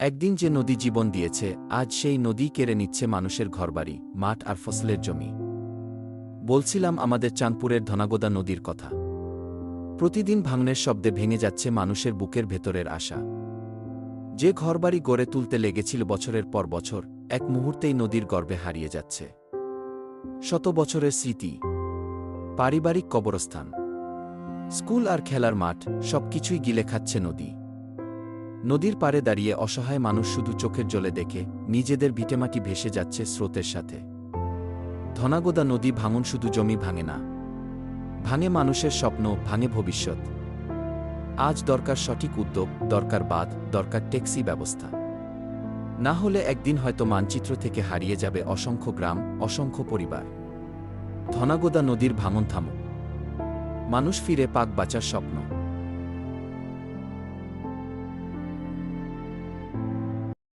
একদিন যে নদী জীবন দিয়েছে, আজ সেই নদী কেড়ে নিচ্ছে মানুষের ঘরবাড়ি, মাঠ আর ফসলের জমি। বলছিলাম আমাদের চাঁদপুরের ধনাগোদা নদীর কথা। প্রতিদিন ভাঙনের শব্দে ভেঙে যাচ্ছে মানুষের বুকের ভেতরের আশা। যে ঘরবাড়ি গড়ে তুলতে লেগেছিল বছরের পর বছর, এক মুহূর্তেই নদীর গর্ভে হারিয়ে যাচ্ছে। শত বছরের স্মৃতি। পারিবারিক কবরস্থান। স্কুল আর খেলার মাঠ, সবকিছুই গিলে খাচ্ছে নদী। নদীর পাড়ে দাঁড়িয়ে অসহায় মানুষ শুধু চোখের জলে দেখে, নিজেদের ভিটেমাটি ভেসে যাচ্ছে স্রোতের সাথে। ধনাগোদা নদী ভাঙন শুধু জমি ভাঙে না। ভাঙে মানুষের স্বপ্ন, ভাঙে ভবিষ্যৎ। আজ দরকার সঠিক উদ্যোগ, দরকার বাদ দরকার ট্যাক্সি ব্যবস্থা। না হলে একদিন হয়তো মানচিত্র থেকে হারিয়ে যাবে অসংখ্য গ্রাম, অসংখ্য পরিবার। ধনাগোদা নদীর ভাঙন থামুক। মানুষ ফিরে পাক বাঁচার স্বপ্ন।